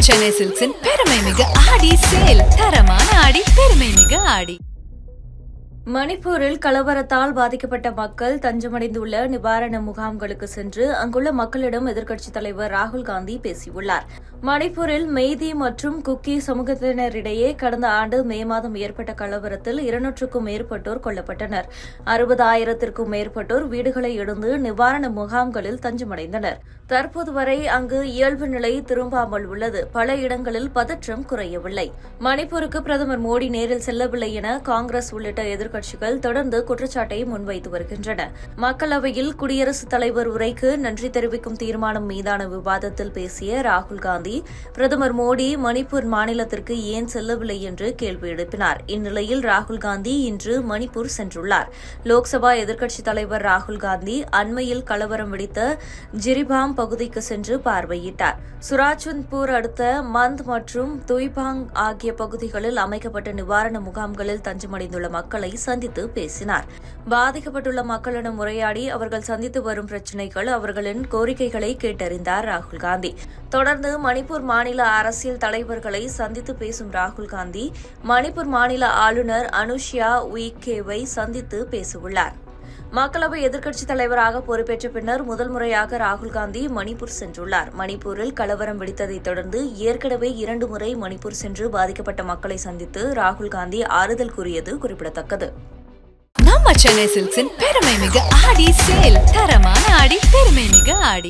சென்னை சில்க்ஸின் பெருமை மிகு ஆடி சேல். தரமான ஆடி பெருமை மிகு ஆடி. மணிப்பூரில் கலவரத்தால் பாதிக்கப்பட்ட மக்கள் தஞ்சமடைந்துள்ள நிவாரண முகாம்களுக்கு சென்று அங்குள்ள மக்களிடம் எதிர்க்கட்சித் தலைவர் ராகுல் காந்தி பேசியுள்ளார். மணிப்பூரில் மெய்தி மற்றும் குக்கி சமூகத்தினரிடையே கடந்த ஆண்டு மே மாதம் ஏற்பட்ட கலவரத்தில் இருநூற்றுக்கும் மேற்பட்டோர் கொல்லப்பட்டனர். அறுபதாயிரத்திற்கும் மேற்பட்டோர் வீடுகளை இழந்து நிவாரண முகாம்களில் தஞ்சமடைந்தனர். தற்போது வரை அங்கு இயல்பு நிலை திரும்பாமல் உள்ளது. பல இடங்களில் பதற்றம் குறையவில்லை. மணிப்பூருக்கு பிரதமர் மோடி நேரில் செல்லவில்லை என காங்கிரஸ் உள்ளிட்ட கட்சிகள் தொடர்ந்து குற்றச்சாட்டை முன்வைத்து வருகின்றன. மக்களவையில் குடியரசுத் தலைவர் உரைக்கு நன்றி தெரிவிக்கும் தீர்மானம் மீதான விவாதத்தில் பேசிய ராகுல் காந்தி பிரதமர் மோடி மணிப்பூர் மாநிலத்திற்கு ஏன் செல்லவில்லை என்று கேள்வி எழுப்பினார். இந்நிலையில் ராகுல் காந்தி இன்று மணிப்பூர் சென்றுள்ளார். லோக்சபா எதிர்க்கட்சித் தலைவர் ராகுல் காந்தி அண்மையில் கலவரம் வெடித்த ஜிரிபாம் பகுதிக்கு சென்று பார்வையிட்டார். சுராஜ்வந்த்பூர் அடுத்த மந்த் மற்றும் துய்பாங் ஆகிய பகுதிகளில் அமைக்கப்பட்ட நிவாரண முகாம்களில் தஞ்சமடைந்துள்ள மக்களை சந்தித்து பேசினார். பாதிக்கப்பட்டுள்ள மக்களிடம் உரையாடி அவர்கள் சந்தித்து வரும் பிரச்சினைகள் அவர்களின் கோரிக்கைகளை கேட்டறிந்தார் ராகுல் காந்தி. தொடர்ந்து மணிப்பூர் மாநில அரசியல் தலைவர்களை சந்தித்து பேசும் ராகுல் காந்தி மணிப்பூர் மாநில ஆளுநர் அனுஷ்யா உயிகேவை சந்தித்து பேசவுள்ளார் மக்களவை எதிர்க்கட்சித் தலைவராக பொறுப்பேற்ற பின்னர் முதல் முறையாக ராகுல் காந்தி மணிப்பூர் சென்றுள்ளார். மணிப்பூரில் கலவரம் வெடித்ததைத் தொடர்ந்து ஏற்கனவே இரண்டு முறை மணிப்பூர் சென்று பாதிக்கப்பட்ட மக்களை சந்தித்து ராகுல் காந்தி ஆறுதல் கூறியது குறிப்பிடத்தக்கது. நம்ம சென்னை சில்க்ஸின் பெருமை மிக ஆடி சேல் தரமான ஆடி பெருமை மிக ஆடி.